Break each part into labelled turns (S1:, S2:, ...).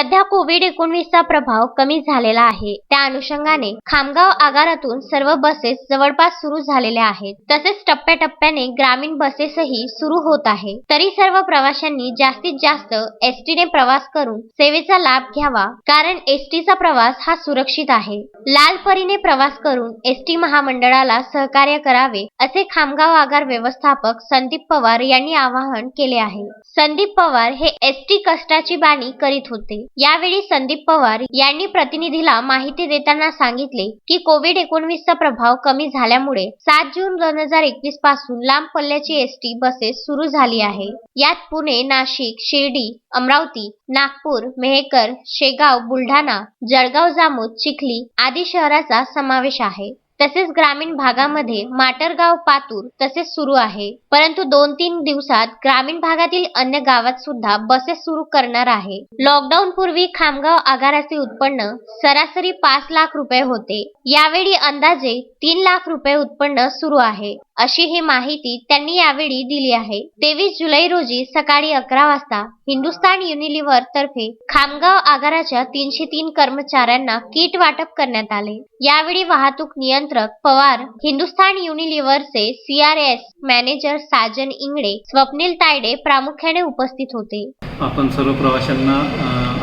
S1: सध्या कोविड एकोणवीसचा प्रभाव कमी झालेला आहे. त्या अनुषंगाने खामगाव आगारातून सर्व बसेस जवळपास सुरू झालेल्या आहेत. तसेच टप्प्याटप्प्याने ग्रामीण बसेसही सुरू होत आहे. तरी सर्व प्रवाशांनी जास्तीत जास्त एसटीने प्रवास करून सेवेचा लाभ घ्यावा कारण एसटीचा प्रवास हा सुरक्षित आहे. लाल परीने प्रवास करून एसटी महामंडळाला सहकार्य करावे असे खामगाव आगार व्यवस्थापक संदीप पवार यांनी आवाहन केले आहे. संदीप पवार हे एसटी कष्टाची बाणी करीत होते. यावेळी संदीप पवार यांनी प्रतिनिधीला माहिती देताना सांगितले की कोविड एकोणवीसचा प्रभाव कमी झाल्यामुळे सात जून दोन हजार एकवीसपासून लांब पल्ल्याची एसटी बसेस सुरू झाली आहे. यात पुणे नाशिक शिर्डी अमरावती नागपूर मेहकर शेगाव बुलढाणा जळगाव जामोद चिखली आदी शहराचा समावेश आहे. तसेच ग्रामीण भागामध्ये माटरगाव पातूर तसेच सुरू आहे. परंतु दोन तीन दिवसात ग्रामीण भागातील अन्य गावात सुद्धा बसेस सुरू करणार आहे. लॉकडाऊन पूर्वी खामगाव आगाराचे उत्पन्न सरासरी पाच लाख रुपये होते. यावेळी अंदाजे तीन लाख रुपये उत्पन्न सुरू आहे. अशी ही माहिती त्यांनी यावेळी दिली आहे. तेवीस जुलै रोजी सकाळी अकरा वाजता हिंदुस्तान युनिलिव्हर तर्फे खामगाव आगाराच्या तीनशे तीन कर्मचाऱ्यांना किट वाटप करण्यात आले. यावेळी वाहतूक नियंत्रक पवार हिंदुस्थान युनिलिव्हरचे सीआरएस मॅनेजर साजन इंगडे स्वप्नील तायडे प्रामुख्याने उपस्थित होते.
S2: आपण सर्व प्रवाशांना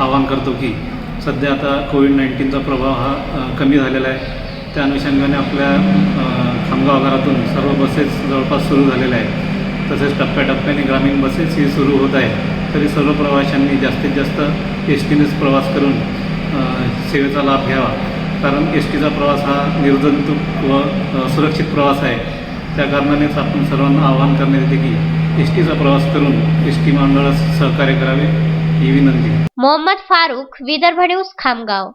S2: आवाहन करतो की सध्या आता कोविड नाईन्टीनचा प्रभाव हा कमी झालेला आहे. त्या अनुषंगाने आपल्या खामगाव घरातून सर्व बसेस जवळपास सुरू झालेल्या आहेत. तसेच टप्प्याटप्प्याने ग्रामीण बसेस ही सुरू होत आहे तरी सर्व प्रवाशांनी जास्तीत जास्त एस टीनेच प्रवास करून सेवेचा लाभ घ्यावा. कारण एस टीचा प्रवास हा निर्जंतुक व सुरक्षित प्रवास आहे. त्या कारणानेच आपण सर्वांना आवाहन करण्यात येते की एस टीचा प्रवास करून एस टी मंडळास सहकार्य करावे ही विनंती.
S1: मोहम्मद फारुख विदर्भ न्यूज खामगाव.